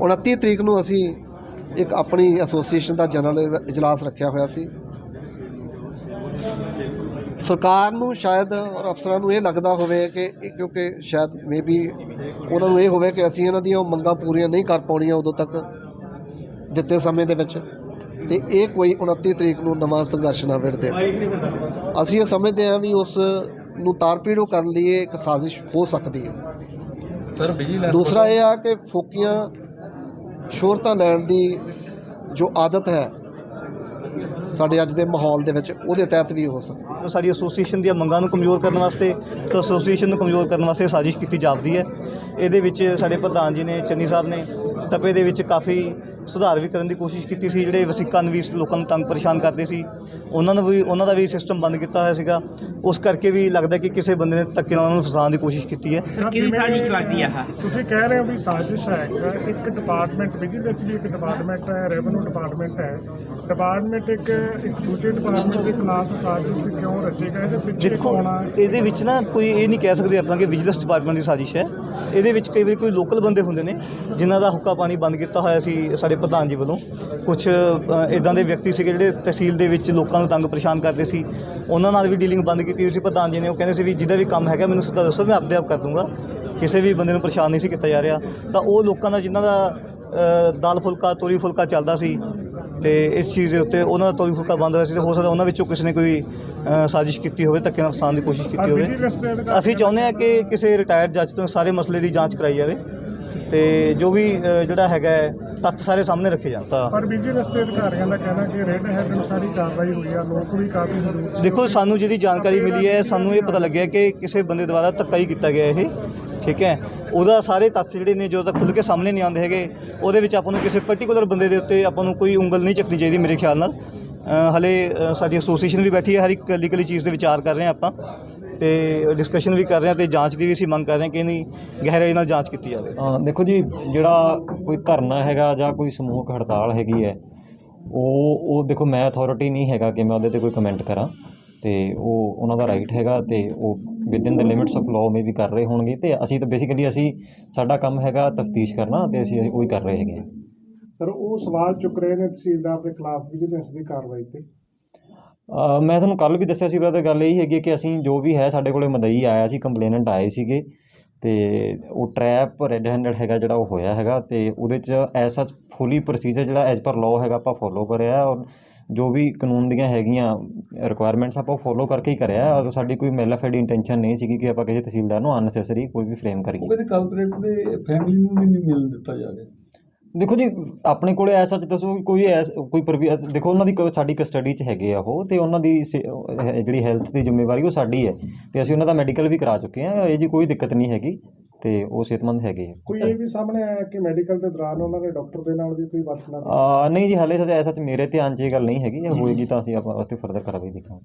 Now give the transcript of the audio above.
29 ਤਰੀਕ ਨੂੰ ਅਸੀਂ ਇੱਕ ਆਪਣੀ ਐਸੋਸੀਏਸ਼ਨ ਦਾ ਜਨਰਲ ਇਜਲਾਸ ਰੱਖਿਆ ਹੋਇਆ ਸੀ। ਸਰਕਾਰ ਨੂੰ ਸ਼ਾਇਦ ਔਰ ਅਫਸਰਾਂ ਨੂੰ ਇਹ ਲੱਗਦਾ ਹੋਵੇ ਕਿ ਕਿਉਂਕਿ ਸ਼ਾਇਦ ਮੇਬੀ ਉਹਨਾਂ ਨੂੰ ਇਹ ਹੋਵੇ ਕਿ ਅਸੀਂ ਇਹਨਾਂ ਦੀਆਂ ਮੰਗਾਂ ਪੂਰੀਆਂ ਨਹੀਂ ਕਰ ਪਾਉਣੀਆਂ ਉਦੋਂ ਤੱਕ ਦਿੱਤੇ ਸਮੇਂ ਦੇ ਵਿੱਚ। ਤੇ ਇਹ ਕੋਈ 29 ਤਰੀਕ ਨੂੰ ਨਵਾਂ ਸੰਘਰਸ਼ ਨਾ ਵਿੜਦੇ। ਅਸੀਂ ਇਹ ਸਮਝਦੇ ਹਾਂ ਵੀ ਉਸ ਨੂੰ ਤਾਰਪੀੜੋ ਕਰਨ ਲਈ ਇੱਕ ਸਾਜ਼ਿਸ਼ ਹੋ ਸਕਦੀ ਹੈ। ਸਰ ਬਿਜਲੀ ਦੂਸਰਾ ਇਹ ਆ ਕਿ ਫੋਕੀਆਂ ਸ਼ੋਹਰਤਾਂ ਲੈਣ ਦੀ ਜੋ ਆਦਤ ਹੈ ਸਾਡੇ ਅੱਜ ਦੇ ਮਾਹੌਲ ਦੇ ਵਿੱਚ, ਉਹਦੇ ਤਹਿਤ ਵੀ ਹੋ ਸਕਦੀ ਹੈ। ਸਾਡੀ ਐਸੋਸੀਏਸ਼ਨ ਦੀਆਂ ਮੰਗਾਂ ਨੂੰ ਕਮਜ਼ੋਰ ਕਰਨ ਵਾਸਤੇ, ਤੇ ਐਸੋਸੀਏਸ਼ਨ ਨੂੰ ਕਮਜ਼ੋਰ ਕਰਨ ਵਾਸਤੇ ਸਾਜ਼ਿਸ਼ ਕੀਤੀ ਜਾਪਦੀ ਹੈ। ਇਹਦੇ ਵਿੱਚ ਸਾਡੇ ਪ੍ਰਧਾਨ ਜੀ ਨੇ, ਚੰਨੀ ਸਾਹਿਬ ਨੇ ਤਪੇ ਦੇ ਵਿੱਚ ਕਾਫੀ ਸੁਧਾਰ ਵੀ ਕਰਨ ਦੀ ਕੋਸ਼ਿਸ਼ ਕੀਤੀ ਸੀ ਜਿਹੜੇ ਵਸੀਕਾਂ ਨੂੰ ਵੀ ਲੋਕਾਂ ਨੂੰ ਤੰਗ ਪਰੇਸ਼ਾਨ ਕਰਦੇ ਸੀ ਉਹਨਾਂ ਨੂੰ ਵੀ ਉਹਨਾਂ ਦਾ ਵੀ ਸਿਸਟਮ ਬੰਦ ਕੀਤਾ ਹੋਇਆ ਸੀਗਾ। ਉਸ ਕਰਕੇ ਵੀ ਲੱਗਦਾ ਕਿ ਕਿਸੇ ਬੰਦੇ ਨੇ ਧੱਕੇ ਨਾਲ ਉਹਨਾਂ ਨੂੰ ਫਸਾਉਣ ਦੀ ਕੋਸ਼ਿਸ਼ ਕੀਤੀ ਹੈ। ਕਿਹਦੀ ਸਾਜ਼ਿਸ਼ ਲੱਗਦੀ ਆ? ਤੁਸੀਂ ਕਹਿ ਰਹੇ ਹੋ ਵੀ ਸਾਜ਼ਿਸ਼ ਹੈ ਇੱਕ- ਇੱਕ ਡਿਪਾਰਟਮੈਂਟ ਵਿਜੀਲੈਂਸ ਵੀ ਇੱਕ ਡਿਪਾਰਟਮੈਂਟ ਹੈ ਰੈਵਨਿਊ ਡਿਪਾਰਟਮੈਂਟ ਹੈ। ਡਿਪਾਰਟਮੈਂਟ ਇੱਕ ਇੱਕ ਦੂਜੇ ਡਿਪਾਰਟਮੈਂਟ ਦੇ ਖਿਲਾਫ ਸਾਜ਼ਿਸ਼ ਕਿਉਂ ਰਚੇਗਾ ਇਹਦੇ ਪਿੱਛੇ ਦੇਖੋ ਇਹਦੇ ਵਿੱਚ ਨਾ ਕੋਈ ਇਹ ਨਹੀਂ ਕਹਿ ਸਕਦੇ ਆਪਾਂ ਕਿ ਵਿਜੀਲੈਂਸ ਡਿਪਾਰਟਮੈਂਟ ਦੀ ਸਾਜ਼ਿਸ਼ ਹੈ। ਇਹਦੇ ਵਿੱਚ ਕਈ ਵਾਰੀ ਕੋਈ ਲੋਕਲ ਬੰਦੇ ਹੁੰਦੇ ਨੇ ਜਿਨ੍ਹਾਂ ਦਾ ਹੁੱਕਾ ਪਾਣੀ ਬੰਦ ਕੀਤਾ ਹੋਇਆ ਸੀ ਸਾਡੇ ਪ੍ਰਧਾਨ ਜੀ ਵੱਲੋਂ ਕੁਝ ਇਦਾਂ ਦੇ ਵਿਅਕਤੀ ਸੀਗੇ ਜਿਹੜੇ ਤਹਿਸੀਲ ਦੇ ਵਿੱਚ ਲੋਕਾਂ ਨੂੰ ਤੰਗ ਪਰੇਸ਼ਾਨ ਕਰਦੇ ਸੀ। ਉਹਨਾਂ ਨਾਲ ਵੀ ਡੀਲਿੰਗ ਬੰਦ ਕੀਤੀ ਹੋਈ ਸੀ। ਪ੍ਰਧਾਨ ਜੀ ਨੇ ਉਹ ਕਹਿੰਦੇ ਸੀ ਵੀ ਜਿਹਦਾ ਵੀ ਕੰਮ ਹੈਗਾ ਮੈਨੂੰ ਸਿੱਧਾ ਦੱਸੋ ਮੈਂ ਆਪਦੇ ਆਪ ਕਰ ਦੂੰਗਾ। ਕਿਸੇ ਵੀ ਬੰਦੇ ਨੂੰ ਪਰੇਸ਼ਾਨ ਨਹੀਂ ਸੀ ਕੀਤਾ ਜਾ ਰਿਹਾ। ਤਾਂ ਉਹ ਲੋਕਾਂ ਦਾ ਜਿਨ੍ਹਾਂ ਦਾ ਦਾਲ ਫੁਲਕਾ ਤੋਰੀ ਫੁਲਕਾ ਚੱਲਦਾ ਸੀ ਤੇ ਇਸ ਚੀਜ਼ ਦੇ ਉੱਤੇ ਉਹਨਾਂ ਦਾ ਤੋਰੀ ਫੁਲਕਾ ਬੰਦ ਹੋਇਆ ਸੀ ਤੇ ਹੋ ਸਕਦਾ ਉਹਨਾਂ ਵਿੱਚੋਂ ਕਿਸੇ ਨੇ ਕੋਈ ਸਾਜ਼ਿਸ਼ ਕੀਤੀ ਹੋਵੇ ਧੱਕੇ ਨਾਲ ਫਸਾਉਣ ਦੀ ਕੋਸ਼ਿਸ਼ ਕੀਤੀ ਹੋਵੇ। ਅਸੀਂ ਚਾਹੁੰਦੇ ਹਾਂ ਕਿ ਕਿਸੇ ਰਿਟਾਇਰਡ ਜੱਜ ਤੋਂ ਸਾਰੇ ਮਸਲੇ ਦੀ ਜਾਂਚ ਕਰਾਈ ਜਾਵੇ। ਤੇ ਜੋ ਵੀ ਅ, ਜਿਹੜਾ ਹੈਗਾ ਹੈ, ਤੱਥ ਸਾਰੇ ਸਾਹਮਣੇ ਰੱਖੇ ਜਾਣ। ਤਾਂ ਪਰ ਵਿਜੀਲੈਂਸ ਦੇ ਅਧਿਕਾਰੀਆਂ ਦਾ ਕਹਿਣਾ ਕਿ ਰੈੱਡ ਹੈਡ ਅਨੁਸਾਰ ਹੀ ਕਾਰਵਾਈ ਹੋਈ ਆ ਲੋਕ ਵੀ ਕਾਫੀ ਸੰਦੂਕ ਦੇਖੋ ਸਾਨੂੰ ਜਿਹੜੀ ਜਾਣਕਾਰੀ ਮਿਲੀ ਹੈ ਸਾਨੂੰ ਇਹ ਪਤਾ ਲੱਗਿਆ ਕਿ ਕਿਸੇ ਬੰਦੇ ਦੁਆਰਾ ਧੱਕਾ ਹੀ ਕੀਤਾ ਗਿਆ ਇਹ ਠੀਕ ਹੈ? ਉਹਦਾ ਸਾਰੇ ਤੱਥ ਜਿਹੜੇ ਨੇ ਜਦੋਂ ਤੱਕ ਖੁੱਲ੍ਹ ਕੇ ਸਾਹਮਣੇ ਨਹੀਂ ਆਉਂਦੇ ਹੈਗੇ ਉਹਦੇ ਵਿੱਚ ਆਪਾਂ ਨੂੰ ਕਿਸੇ ਪਾਰਟਿਕੂਲਰ ਬੰਦੇ ਦੇ ਉੱਤੇ ਆਪਾਂ ਨੂੰ ਕੋਈ ਉਂਗਲ ਨਹੀਂ ਚੱਕਣੀ ਚਾਹੀਦੀ ਮੇਰੇ ਖਿਆਲ ਨਾਲ। ਅ, ਹਲੇ ਅ, ਸਾਡੀ ਐਸੋਸੀਏਸ਼ਨ ਵੀ ਬੈਠੀ ਹੈ ਹਰ ਇੱਕ ਲੀਗਲੀ ਚੀਜ਼ ਤੇ ਵਿਚਾਰ ਕਰ ਰਹੇ ਹਾਂ ਆਪਾਂ। ਤੇ ਡਿਸਕਸ਼ਨ ਵੀ ਕਰ ਰਹੇ ਹਾਂ ਤੇ ਜਾਂਚ ਦੀ ਵੀ ਅਸੀਂ ਮੰਗ ਕਰ ਰਹੇ ਹਾਂ ਕਿ ਇਹਨੀ ਗਹਿਰਾਈ ਨਾਲ ਜਾਂਚ ਕੀਤੀ ਜਾਵੇ। ਹਾਂ ਦੇਖੋ ਜੀ ਜਿਹੜਾ ਕੋਈ ਧਰਨਾ ਹੈਗਾ ਜਾਂ ਕੋਈ ਸਮੂਹਕ ਹੜਤਾਲ ਹੈਗੀ ਹੈ ਉਹ ਉਹ ਦੇਖੋ ਮੈਂ ਅਥਾਰਟੀ ਨਹੀਂ ਹੈਗਾ ਕਿ ਮੈਂ ਉਹਦੇ ਤੇ ਕੋਈ ਕਮੈਂਟ ਕਰਾਂ ਤੇ ਉਹ ਉਹਨਾਂ ਦਾ ਰਾਈਟ ਹੈਗਾ ਤੇ ਉਹ within the limits of law ਮੇ ਵੀ ਕਰ ਰਹੇ ਹੋਣਗੇ ਤੇ ਅਸੀਂ ਤਾਂ ਬੇਸਿਕਲੀ ਅਸੀਂ ਸਾਡਾ ਕੰਮ ਹੈਗਾ ਤਫਤੀਸ਼ ਕਰਨਾ ਤੇ ਅਸੀਂ ਉਹੀ ਕਰ ਰਹੇ ਹੈਗੇ ਹਾਂ। ਸਰ ਉਹ ਸਵਾਲ ਚੁੱਕ ਰਹੇ ਨੇ ਤਹਿਸੀਲਦਾਰ ਦੇ ਖਿਲਾਫ ਵਿਜੀਲੈਂਸ ਦੀ ਕਾਰਵਾਈ ਤੇ ਮੈਂ ਤੁਹਾਨੂੰ ਕੱਲ ਵੀ ਦੱਸਿਆ ਸੀ ਬ੍ਰਦਰ ਗੱਲ ਇਹ ਹੈਗੀ ਕਿ ਅਸੀਂ ਜੋ ਵੀ ਹੈ ਸਾਡੇ ਕੋਲੇ ਮਦਈ ਆਇਆ ਸੀ, ਕੰਪਲੇਨੈਂਟ ਆਏ ਸੀਗੇ ਤੇ ਉਹ ਟਰੈਪ ਰੈੱਡ ਹੈਂਡਡ ਹੈਗਾ ਜਿਹੜਾ ਉਹ ਹੋਇਆ ਹੈਗਾ ਤੇ ਉਹਦੇ ਚ ਐਸ ਸੱਚ ਫੁੱਲੀ ਪ੍ਰੋਸੀਜਰ ਜਿਹੜਾ ਐਜ਼ ਪਰ ਲਾਅ ਹੈਗਾ ਆਪਾਂ ਫੋਲੋ ਕਰਿਆ ਔਰ ਜੋ ਵੀ ਕਾਨੂੰਨ ਦੀਆਂ ਹੈਗੀਆਂ ਰਿਕੁਆਇਰਮੈਂਟਸ ਆਪਾਂ ਫੋਲੋ ਕਰਕੇ ਹੀ ਕਰਿਆ ਔਰ ਸਾਡੀ ਕੋਈ ਮੈਲਾਫਾਈਡ ਇੰਟੈਂਸ਼ਨ ਨਹੀਂ ਸੀਗੀ ਕਿ ਆਪਾਂ ਕਿਸੇ ਤਹਿਸੀਲਦਾਰ ਨੂੰ ਅਨਨੈਸੈਸਰੀ ਕੋਈ ਵੀ ਫਰੇਮ ਕਰੀਏ। ਕਹਿੰਦੇ ਕਲਪਰੇਟ ਦੇ ਫੈਮਿਲੀ ਨੂੰ ਵੀ ਨਹੀਂ ਮਿਲ ਦਿੱਤਾ ਜਾ ਰਿਹਾ। ਦੇਖੋ ਜੀ ਆਪਣੇ ਕੋਲੇ ਐਸਾ ਸੱਚ ਦੱਸੋ ਕੋਈ ਐਸ ਕੋਈ ਦੇਖੋ ਉਹਨਾਂ ਦੀ ਕ- ਸਾਡੀ ਕਸਟਡੀ 'ਚ ਹੈਗੇ ਆ ਉਹ ਤੇ ਉਹਨਾਂ ਦੀ ਸੇ- ਅਹ ਜਿਹੜੀ ਹੈਲਥ ਦੀ ਜ਼ਿੰਮੇਵਾਰੀ ਉਹ ਸਾਡੀ ਹੈ ਤੇ ਅਸੀਂ ਉਹਨਾਂ ਦਾ ਮੈਡੀਕਲ ਵੀ ਕਰਾ ਚੁੱਕੇ ਹਾਂ ਇਹ ਜੀ ਕੋਈ ਦਿੱਕਤ ਨਹੀਂ ਹੈਗੀ ਤੇ ਉਹ ਸਿਹਤਮੰਦ ਹੈਗੇ ਆ। ਕੋਈ ਇਹ ਵੀ ਸਾਹਮਣੇ ਆਇਆ ਕਿ ਮੈਡੀਕਲ ਦੇ ਦੌਰਾਨ ਉਹਨਾਂ ਦੇ ਡਾਕਟਰ ਦੇ ਨਾਲ ਵੀ ਕੋਈ ਵਰਤਣਾ ਆ ਨਹੀਂ ਜੀ ਹਾਲੇ ਸੱਚ ਐਸਾ ਮੇਰੇ ਧਿਆਨ 'ਚ ਇਹ ਗੱਲ ਨਹੀਂ ਹੈਗੀ ਜੇ ਹੋਏਗੀ ਤਾਂ ਅਸੀਂ ਆਪਾਂ ਉਸ ਤੇ ਫਰਦਰ ਕਾਰਵਾਈ ਦੇਖਾਂਗੇ।